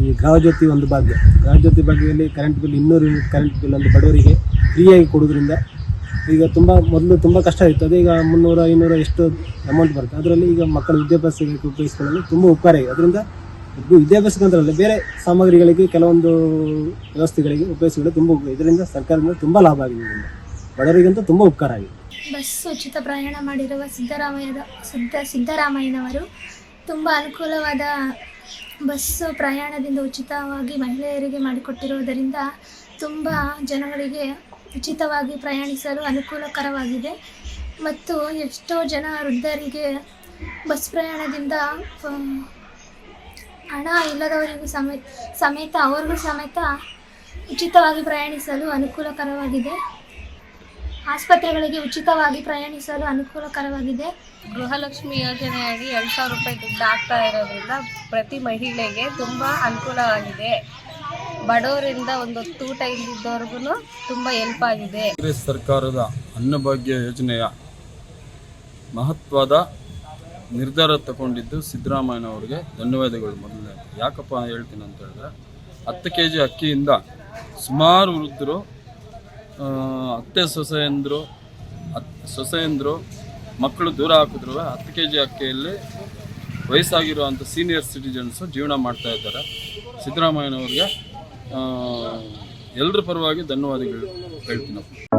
ಈ ಗೃಹಜ್ಯೋತಿ ಒಂದು ಭಾಗ್ಯ. ಗೃಹಜ್ಯೋತಿ ಭಾಗ್ಯದಲ್ಲಿ ಕರೆಂಟ್ ಬಿಲ್ ಇನ್ನೂರು ಯೂನಿಟ್ ಕರೆಂಟ್ ಬಿಲ್ ಒಂದು ಬಡವರಿಗೆ ಫ್ರೀಯಾಗಿ ಕೊಡೋದ್ರಿಂದ ಈಗ ತುಂಬ ಮೊದಲು ತುಂಬ ಕಷ್ಟ ಇತ್ತು. ಅದು ಈಗ ಮುನ್ನೂರು, ಐನೂರು ಎಷ್ಟು ಅಮೌಂಟ್ ಬರುತ್ತೆ. ಅದರಲ್ಲಿ ಈಗ ಮಕ್ಕಳ ವಿದ್ಯಾಭ್ಯಾಸಕ್ಕೆ ಉಪಯೋಗಿಸ್ಕೊಳ್ಳಲು ತುಂಬ ಉಪಕಾರ ಇದೆ ಅದರಿಂದ ವಿದ್ಯಾಭ್ಯಾಸಕ್ಕೆ ಅಂತಲ್ಲ ಬೇರೆ ಸಾಮಗ್ರಿಗಳಿಗೆ ಕೆಲವೊಂದು ವ್ಯವಸ್ಥೆಗಳಿಗೆ ಉಪಯೋಗಿಸಿಕೊಳ್ಳಲು ತುಂಬ ಇದರಿಂದ ಸರ್ಕಾರದಿಂದ ತುಂಬ ಲಾಭ ಆಗಿದೆ ಇದರಿಂದ. ಬಡವರಿಗಂತೂ ತುಂಬ ಉಪಕಾರ ಆಗಿದೆ. ಬಸ್ ಉಚಿತ ಪ್ರಯಾಣ ಮಾಡಿರುವ ಸಿದ್ದರಾಮಯ್ಯದ, ಸಿದ್ದ, ಸಿದ್ದರಾಮಯ್ಯನವರು ತುಂಬ ಅನುಕೂಲವಾದ ಬಸ್ಸು ಪ್ರಯಾಣದಿಂದ ಉಚಿತವಾಗಿ ಮಹಿಳೆಯರಿಗೆ ಮಾಡಿಕೊಟ್ಟಿರುವುದರಿಂದ ತುಂಬ ಜನಗಳಿಗೆ ಉಚಿತವಾಗಿ ಪ್ರಯಾಣಿಸಲು ಅನುಕೂಲಕರವಾಗಿದೆ. ಮತ್ತು ಎಷ್ಟೋ ಜನ ವೃದ್ಧರಿಗೆ ಬಸ್ ಪ್ರಯಾಣದಿಂದ ಹಣ ಇಲ್ಲದವರಿಗೂ ಸಮೇತ ಸಮೇತ, ಅವ್ರಿಗೂ ಸಮೇತ ಉಚಿತವಾಗಿ ಪ್ರಯಾಣಿಸಲು ಅನುಕೂಲಕರವಾಗಿದೆ. ಆಸ್ಪತ್ರೆಗಳಿಗೆ ಉಚಿತವಾಗಿ ಪ್ರಯಾಣಿಸಲು ಅನುಕೂಲಕರವಾಗಿದೆ. ಗೃಹಲಕ್ಷ್ಮಿ ಯೋಜನೆಯಾಗಿ ಎರಡು ಸಾವಿರ ರೂಪಾಯಿ ದುಡ್ಡು ಆಗ್ತಾ ಇರೋದ್ರಿಂದ ಪ್ರತಿ ಮಹಿಳೆಗೆ ತುಂಬ ಅನುಕೂಲವಾಗಿದೆ. ಬಡವರಿಂದ ಒಂದು ಹೊತ್ತು ಊಟ ಇಲ್ದಿದ್ದವ್ರಿಗೂ ತುಂಬ ಹೆಲ್ಪ್ ಆಗಿದೆ. ಕಾಂಗ್ರೆಸ್ ಸರ್ಕಾರದ ಅನ್ನಭಾಗ್ಯ ಯೋಜನೆಯ ಮಹತ್ವದ ನಿರ್ಧಾರ ತಗೊಂಡಿದ್ದು ಸಿದ್ದರಾಮಯ್ಯನವರಿಗೆ ಧನ್ಯವಾದಗಳು ಮೊದಲನೇ ಯಾಕಪ್ಪ ಹೇಳ್ತೀನಿ ಅಂತ ಹೇಳಿದ್ರೆ ಹತ್ತು ಕೆ ಜಿ ಅಕ್ಕಿಯಿಂದ ಸುಮಾರು ವೃದ್ಧರು ಅತ್ತೆ ಸೊಸೆಯಂದರು ಸೊಸೆಯಂದರು ಮಕ್ಕಳು ದೂರ ಹಾಕಿದ್ರು. ಹತ್ತು ಕೆ ಜಿ ಅಕ್ಕಿಯಲ್ಲಿ ವಯಸ್ಸಾಗಿರುವಂಥ ಸೀನಿಯರ್ ಸಿಟಿಜನ್ಸು ಜೀವನ ಮಾಡ್ತಾ ಇದ್ದಾರೆ. ಸಿದ್ದರಾಮಯ್ಯನವ್ರಿಗೆ ಎಲ್ಲರ ಪರವಾಗಿ ಧನ್ಯವಾದಗಳು ಹೇಳ್ತೀನಪ್ಪ